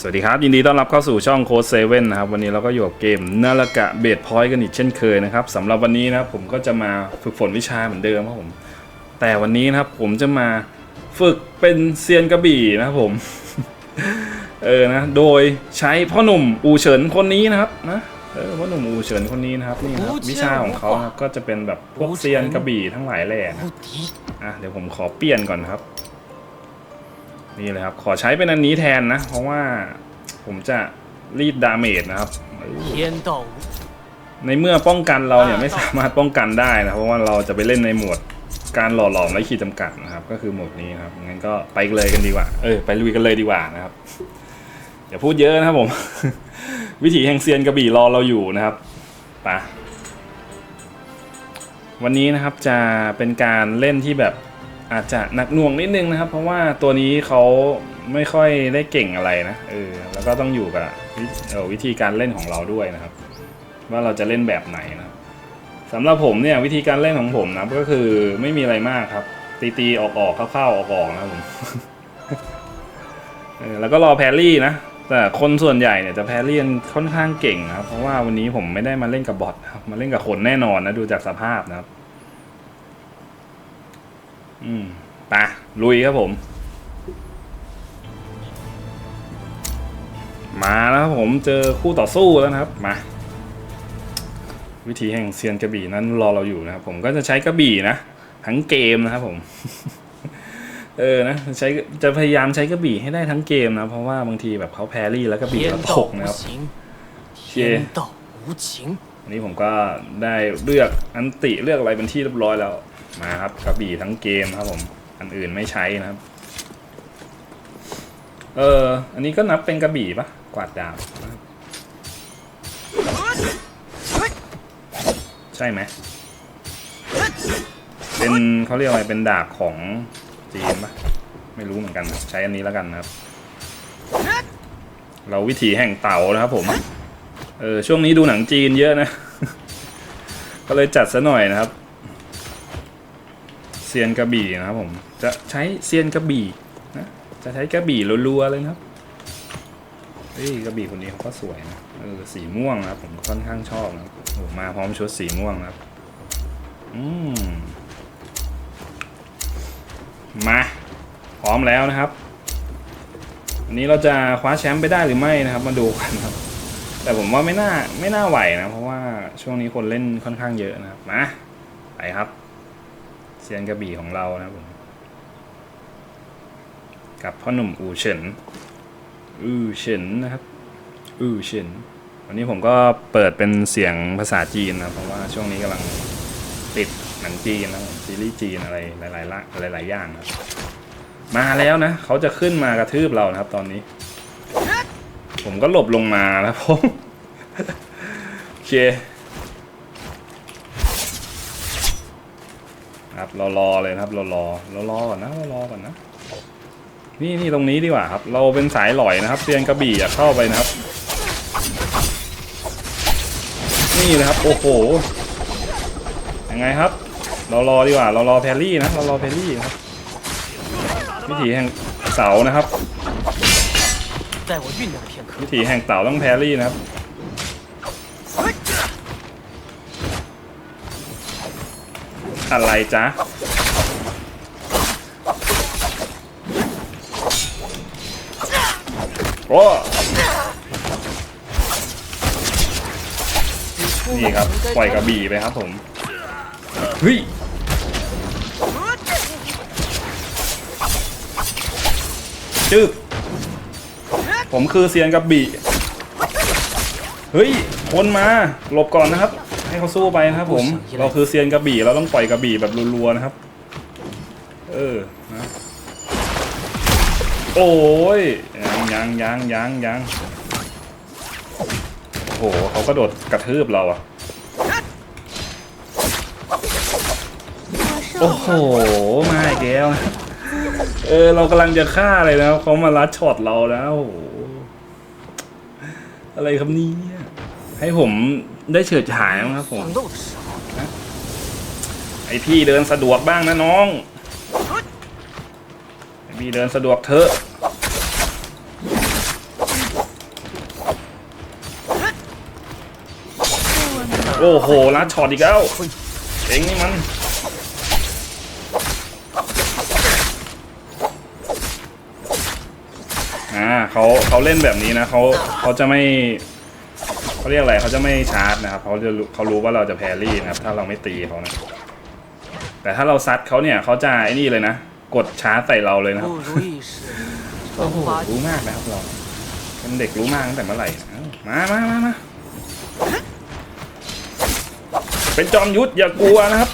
สวัสดีครับ ยินดีต้อนรับเข้าสู่ช่องโค้ดเซเว่นนะครับวันนี้เราก็อยู่กับเกมนาฬกะเบดพอยต์กันอีกเช่นเคยนะครับสำหรับวันนี้นะครับผมก็จะมาฝึกฝนวิชาเหมือนเดิมครับผม แต่วันนี้นะครับผมจะมาฝึกเป็นเซียนกระบี่นะครับผม เออนะโดยใช้พ่อหนุ่มอูเฉินคนนี้นะครับนะเออพ่อหนุ่มอูเฉินคนนี้นะครับนี่นะครับวิชาของเขานะครับก็จะเป็นแบบพวกเซียนกระบี่ทั้งหลายแหล่นะ无敌，อะเดี๋ยวผมขอเปลี่ยนก่อนครับ นี่เลยครับ ขอใช้เป็นอันนี้แทนนะ เพราะว่าผมจะรีดดาเมจนะครับ ในเมื่อป้องกันเราเนี่ยไม่สามารถป้องกันได้นะ เพราะว่าเราจะไปเล่นในหมวดการหล่อหลอมและขีดจำกัดนะครับ ก็คือหมวดนี้ครับ งั้นก็ไปเลยกันดีกว่า เออ ไปลุยกันเลยดีกว่านะครับ อย่าพูดเยอะนะครับผม วิถีแห่งเซียนกระบี่รอเราอยู่นะครับปะวันนี้นะครับจะเป็นการเล่นที่แบบ อาจจะหนักหน่วงนิดนึงนะครับ เพราะว่าตัวนี้เขาไม่ค่อยได้เก่งอะไรนะเออแล้วก็ต้องอยู่กับวิเอ่อวิธีการเล่นของเราด้วยนะครับ ว่าเราจะเล่นแบบไหนนะสำหรับผมเนี่ยวิธีการเล่นของผมนะก็คือไม่มีอะไรมากครับ ตีตีๆออกออกๆเข้าๆออกออกนะผมแล้วก็รอแพรรี่นะแต่คนส่วนใหญ่เนี่ยจะแพรรี่นค่อนข้างเก่งนะครับเพราะว่าวันนี้ผมไม่ได้มาเล่นกับบอทนะครับมาเล่นกับคนแน่นอนนะดูจากสภาพนะครับ อืมปะลุยครับผม มาแล้วครับผมเจอคู่ต่อสู้แล้วนะครับ มา วิธีแห่งเซียนกระบี่นั้นรอเราอยู่นะครับ ผมก็จะใช้กระบี่นะทั้งเกมนะครับผม เออนะใช้จะพยายามใช้กระบี่ให้ได้ทั้งเกมนะ เพราะว่าบางทีแบบเขาแพรี่แล้วกระบี่เราตกนะครับเชียอันนี้ผมก็ได้เลือกอันติเลือกอะไรเป็นที่เรียบร้อยแล้ว มาครับกระบี่ทั้งเกมครับผมอันอื่นไม่ใช้นะครับ เอออันนี้ก็นับเป็นกระบี่ปะกวาดดาบใช่ไหมเป็นเขาเรียกอะไรเป็นดาบของจีนปะไม่รู้เหมือนกัน ใช้อันนี้แล้วกันนะครับ เราวิถีแห่งเต่านะครับผมเออช่วงนี้ดูหนังจีนเยอะนะ ก็เลยจัดซะหน่อยนะครับ เซียนกระบี่นะครับผม จะใช้เซียนกระบี่นะ จะใช้กระบี่รัวๆเลยนะครับเฮ้ยกระบี่คนนี้เขาก็สวยนะเออสีม่วงนะครับผมค่อนข้างชอบนะครับโอ้มาพร้อมชุดสีม่วงนะครับ อืมมาพร้อมแล้วนะครับวันนี้เราจะคว้าแชมป์ไปได้หรือไม่นะครับ มาดูกันครับ แต่ผมว่าไม่น่าไม่น่าไหวนะ เพราะว่าช่วงนี้คนเล่นค่อนข้างเยอะนะครับมาไปครับ ซียนกระบี่ของเรานะครับผมกับพ่อหนุ่มอูเฉินอูเฉินนะครับอูเฉินวันนี้ผมก็เปิดเป็นเสียงภาษาจีนนะเพราะว่าช่วงนี้กำลังติดหนังจีนนะผมซีรีส์จีนอะไรหลายๆละหลายๆอย่างนะมาแล้วนะเขาจะขึ้นมากระทืบเรานะครับ ตอนนี้ ผมก็หลบลงมาแล้วผมโอเค ครับเรารอเลยครับเรารอเรารอก่อนนะเรารอก่อนนะ นี่นี่ตรงนี้ดีกว่าครับ เราเป็นสายหลอยนะครับเตียนกระบี่เข้าไปนะครับ นี่นะครับ โอ้โหยังไงครับ เรารอดีกว่า เรารอแพรรี่นะเรารอแพรรี่ครับวิถีแห่งเสานะครับวิถีแห่งเสาต้องแพรรี่นะครับ อะไรจ๊ะโอ้นี่ครับ ปล่อยกระบี่ไปครับผมเฮ้ยจึกผมคือเซียนกระบี่เฮ้ย คนมา หลบก่อนนะครับ ให้เขาสู้ไปนะครับผม เราคือเซียนกระบี่เราต้องปล่อยกระบี่แบบรัวๆนะครับ เออนะโอ้ยยังยังยังยังยังโอ้โหเขากระโดดกระทืบเราอะโอ้โหมาอีกแล้วนะเออเรากำลังจะฆ่าเลยนะครับเขามาลัดช็อตเราแล้วโอ้โหอะไรครับเนี่ยให้ผม ได้เฉิดฉายมั้งครับผมไอพี่เดินสะดวกบ้างนะน้องไอพี่เดินสะดวกเถอะโอ้โหลัดช็อตอีกแล้วเองนี่มันอ่าเขาเขาเล่นแบบนี้นะเขาเขาจะไม่ เาเรียกอะไรเขาจะไม่ชาร์จนะครับเขาจะเขารู้ว่าเราจะแพรรี่นะครับ ถ้าเราไม่ตีเขานะแต่ถ้าเราซัดเขาเนี่ยเขาจะไอ้นี่เลยนะ กดชาร์จใส่เราเลยนะครับโอ้โหรู้มากนะครับเราเป็นเด็กรู้มากตั้งแต่เมื่อไหร่มามามามาเป็นจอมยุทธอย่ากลัวนะครับ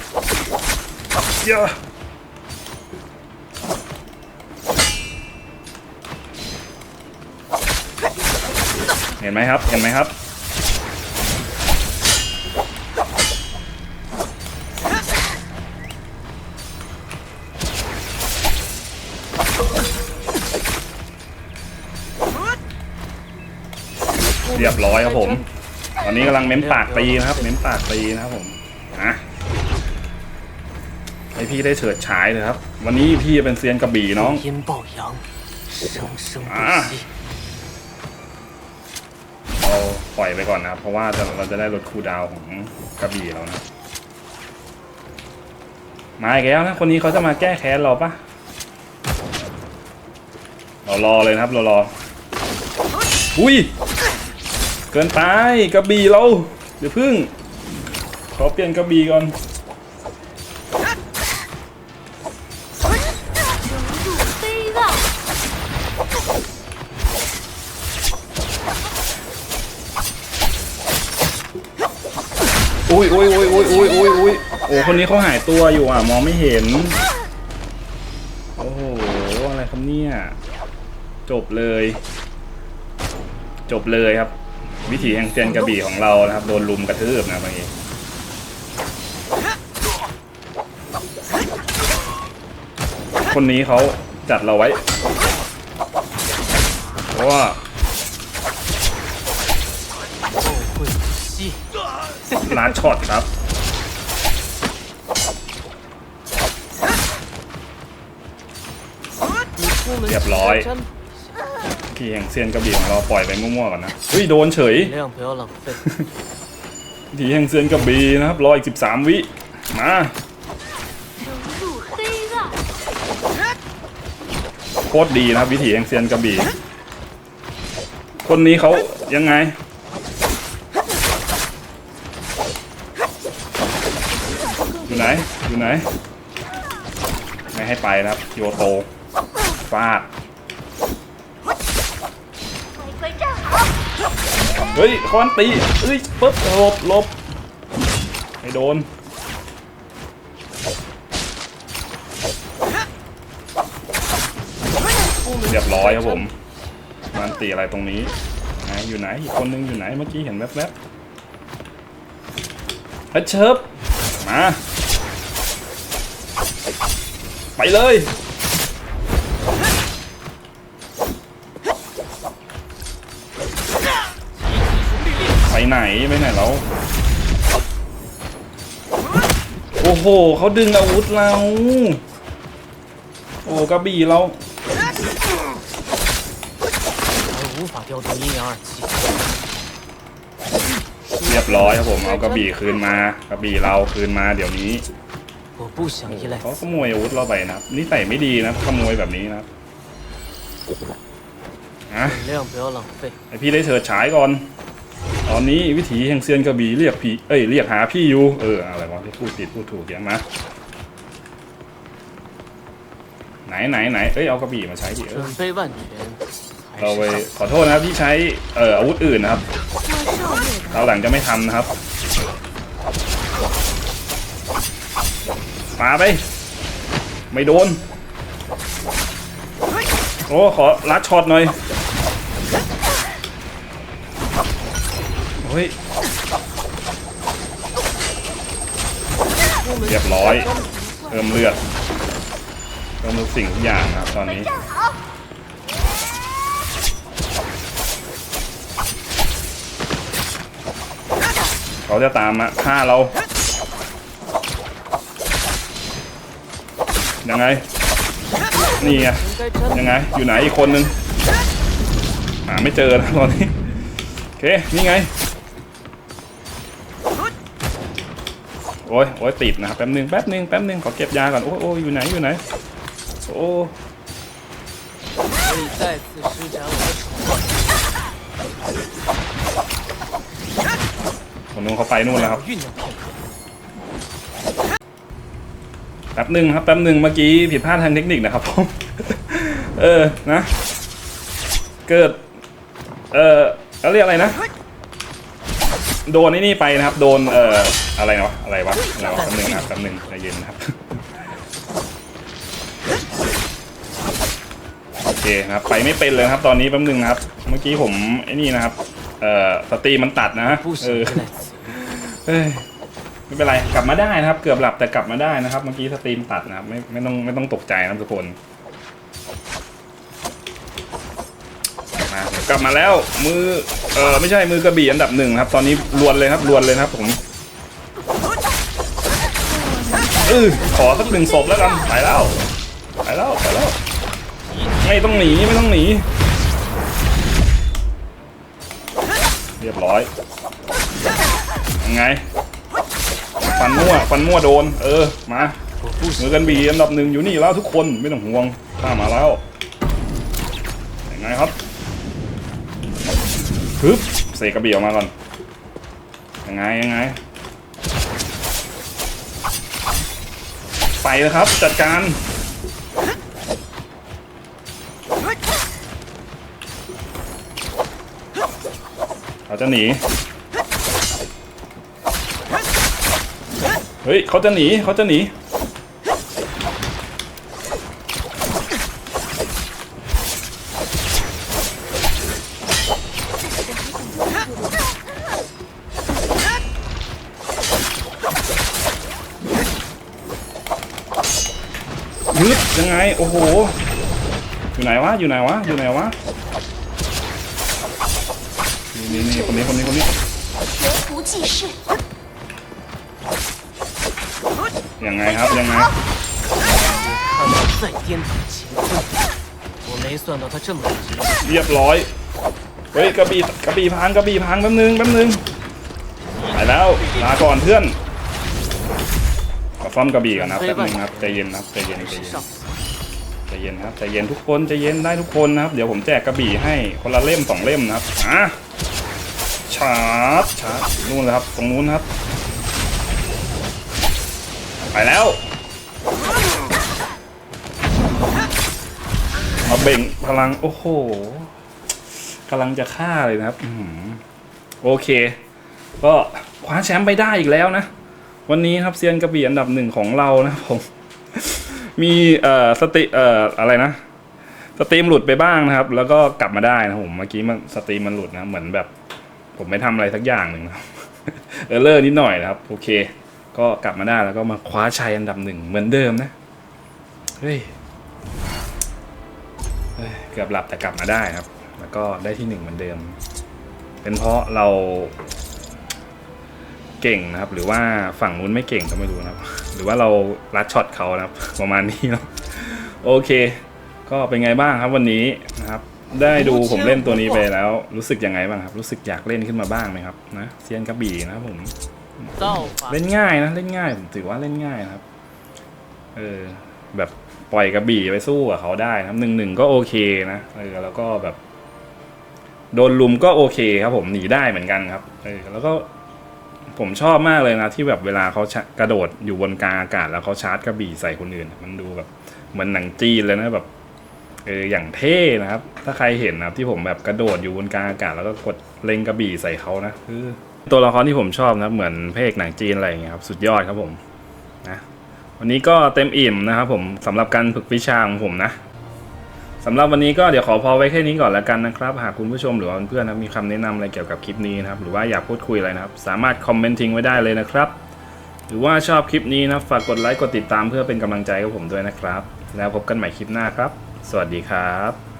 เยอะเห็นไหมครับ เห็นไหมครับ เรียบร้อยครับผม ตอนนี้กำลังเม้มปากตีนะครับ เม้มปากตีนะครับผมนะให้พี่ได้เฉิดฉายเลยครับ วันนี้พี่จะเป็นเซียนกระบี่น้องเราปล่อยไปก่อนนะครับ เพราะว่าเราจะได้ลดคูดาวของกระบี่เรานะมาอีกแล้วนะคนนี้เขาจะมาแก้แค้นเราปะเรารอเลยนะครับเรารอ อุ้ย เกินไปกระบี่เราเดี๋ยวพึ่ง ขอเปลี่ยนกระบี่ก่อน飞浪，อุ้ยอุ้ยอุ้ยอุ้ยอุ้ยอุ้ยอุ้ยโอ้คนนี้เขาหายตัวอยู่อะ มองไม่เห็น โอ้โห อะไรครับเนี่ย จบเลย จบเลยครับ วิถีแองเจียนกระบี่ของเรานะครับ โดนลุมกระทืบนะบางทีคนนี้เขาจัดเราไว้ เพราะว่าน้าช็อตครับ เรียบร้อย พี่แห่งเซียนกระบี่ของเราปล่อยไปมั่วๆก่อนนะเฮ้ยโดนเฉยเรื่องเพลวหลังเสร็จทีแห่งเซียนกระบี่นะครับรออีกสิบสามวิมาโคตรดีนะครับวิถีแห่งเซียนกระบี่คนนี้เขายังไงอยู่ไหนอยู่ไหนไม่ให้ไปนะครับโยโตฟาด เฮ้ยคอนตีเอ้ยปึ๊บหลบหลบไม่โดนเรียบร้อยครับผม มันตีอะไรตรงนี้ไหนอยู่ไหนอีกคนนึงอยู่ไหนเมื่อกี้เห็นแวบๆเฮ้ยเชิบมา ไปเลย ไปไหน ไปไหนแล้ว โอ้โห เขาดึงอาวุธเรา โอ้กระบี่เรา 而无法调动阴阳二气。 เรียบร้อยครับผม เอากระบี่คืนมา กระบี่เราคืนมาเดี๋ยวนี้ 我不想依赖 เขาขโมยอาวุธเราไปนะครับนิสัยไม่ดีนะขโมยแบบนี้นะครับอ่ะ 尽量不要浪费。 ให้พี่ได้เฉิดฉายก่อน ตอนนี้วิถีแห่งเซียนกระบี่เรียกพี่เอ้ยเรียกหาพี่อยู่เอออะไรวะที่พูดติดพูดถูกยังนะไหนไหนไหนเอ้ยเอากระบี่มาใช้ดิเออเราไปขอโทษนะครับที่ใช้เอ่ออาวุธอื่นนะครับเราหลังจะไม่ทำนะครับมาไป ไม่โดน โอ้ขอรัดช็อตหน่อย เฮ้ย เรียบร้อย เพิ่มเลือดเพิ่มทุกสิ่งทุกอย่างนะครับตอนนี้เขาจะตามมาฆ่าเรา ยังไง นี่ไง ยังไง อยู่ไหนอีกคนนึงหาไม่เจอแล้วตอนนี้ โอเค นี่ไง อ้ยโอ้ยติดนะครับแป๊บนึงแป๊บนึงแป๊บนึงขอเก็บยาก่อนโอ้ยโอ้ยอยู่ไหนอยู่ไหนโอ้คนนู้นเขาไปนู่นแล้วครับแป๊บนึงครับแป๊บนึงเมื่อกี้ผิดพลาดทางเทคนิคนะครับผมเออนะ เกิด เออเขาเรียกอะไรนะ โดนนี่ไปนะครับ โดนเออ อะไรนะวะอะไรวะอะไรวะแป๊นึ่งครับคำหนึ่งใจเย็นนะครับโอเคครับไปไม่เป็นเลยครับ ตอนนี้แป๊บนึงนะครับ เมื่อกี้ผมไอ้นี่นะครับเอ่อสตรีมันตัดนะเออเฮ้ยไม่เป็นไรกลับมาได้นะครับ เกือบหลับแต่กลับมาได้นะครับ เมื่อกี้สตรีมตัดนะครับไม่ไม่ต้องไม่ต้องตกใจนะทุกคนมากลับมาแล้วมือเออไม่ใช่มือกระบี่อันดับหนึ่งครับ ตอนนี้ลวนเลยครับลวนเลยครับผม อือขอสักหนึ่งศพแล้วกันไปแล้วไปแล้วไปแล้ว ไม่ต้องหนีไม่ต้องหนี เรียบร้อยยังไงฟันมั่วฟันมั่วโดน เออมาเหมือกันบีอันดับหนึ่งอยู่นี่แล้วทุกคนไม่ต้องห่วงข้ามาแล้วยังไงครับปึ๊บเสกกระบี่ออกมาก่อนยังไงยังไง ไปเลยครับ จัดการเขาจะหนี เฮ้ยเขาจะหนีเขาจะหนี ยังไง โอ้โห อยู่ไหนวะ อยู่ไหนวะ อยู่ไหนวะ นี่นี่นี่คนนี้คนนี้คนนี้ยังไงครับ ยังไงเรียบร้อย เฮ้ยกระบี่กระบี่พังกระบี่พังแป๊บนึงแป๊บนึงไปแล้วลาก่อนเพื่อนซ่อมกระบี่ก่อนนะแป๊บนึงครับใจเย็นนะใจเย็นใจเย็น ใจเย็นครับใจเย็นทุกคนใจเย็นได้ทุกคนนะครับ เดี๋ยวผมแจกกระบี่ให้คนละเล่มสองเล่มนะครับอะชาร์จชาร์จนู่นเลยครับตรงนู้นครับ ไปแล้วมาเบ่งพลังโอ้โหกำลังจะฆ่าเลยนะครับโอเค ก็คว้าแชมป์ไปได้อีกแล้วนะ วันนี้ครับเซียนกระบี่อันดับหนึ่งของเรานะครับผม มีเอ่อสติเอ่ออะไรนะสตรีมหลุดไปบ้างนะครับ แล้วก็กลับมาได้นะผมเมื่อกี้มันสตรีมมันหลุดนะเหมือนแบบ ผมไม่ทำอะไรสักอย่างหนึ่งนะเออเลอร์นิดหน่อยนะครับ โอเค ก็กลับมาได้แล้วก็มาคว้าชัยอันดับหนึ่งเหมือนเดิมนะเฮ้ยเกือบหลับแต่กลับมาได้ครับ แล้วก็ได้ที่หนึ่งเหมือนเดิม เป็นเพราะเราเก่งนะครับ หรือว่าฝั่งนู้นไม่เก่งก็ไม่รู้นะครับ หรือว่าเราลัดช็อตเขานะครับ ประมาณนี้เนาะโอเค ก็เป็นไงบ้างครับวันนี้นะครับ ได้ดูผมเล่นตัวนี้ไปแล้ว รู้สึกยังไงบ้างครับ รู้สึกอยากเล่นขึ้นมาบ้างไหมครับนะเซียนกระบี่นะครับผม造法เล่นง่ายนะเล่นง่ายผมถือว่าเล่นง่ายนะครับ เออ แบบปล่อยกระบี่ไปสู้กับเขาได้นะครับหนึ่งหนึ่งก็โอเคนะเออแล้วก็แบบ โดนลุมก็โอเคครับผมหนีได้เหมือนกันครับเออแล้วก็ ผมชอบมากเลยนะ ที่แบบเวลาเขากระโดดอยู่บนกลางอากาศแล้วเขาชาร์จกระบี่ใส่คนอื่น มันดูแบบเหมือนหนังจีนเลยนะแบบเอออย่างเท่นะครับ ถ้าใครเห็นนะครับที่ผมแบบกระโดดอยู่บนกลางอากาศแล้วก็กดเล็งกระบี่ใส่เขานะคือตัวละครที่ผมชอบนะเหมือนพระเอกหนังจีนอะไรอย่างเงี้ยครับสุดยอดครับผมนะวันนี้ก็เต็มอิ่มนะครับผมสำหรับการฝึกวิชาของผมนะ สำหรับวันนี้ก็เดี๋ยวขอพอไว้แค่นี้ก่อนแล้วกันนะครับ หากคุณผู้ชมหรือเพื่อนๆมีคำแนะนำอะไรเกี่ยวกับคลิปนี้นะครับ หรือว่าอยากพูดคุยอะไรนะครับ สามารถคอมเมนต์ทิ้งไว้ได้เลยนะครับ หรือว่าชอบคลิปนี้นะฝากกดไลค์กดติดตามเพื่อเป็นกำลังใจกับผมด้วยนะครับ แล้วพบกันใหม่คลิปหน้าครับ สวัสดีครับ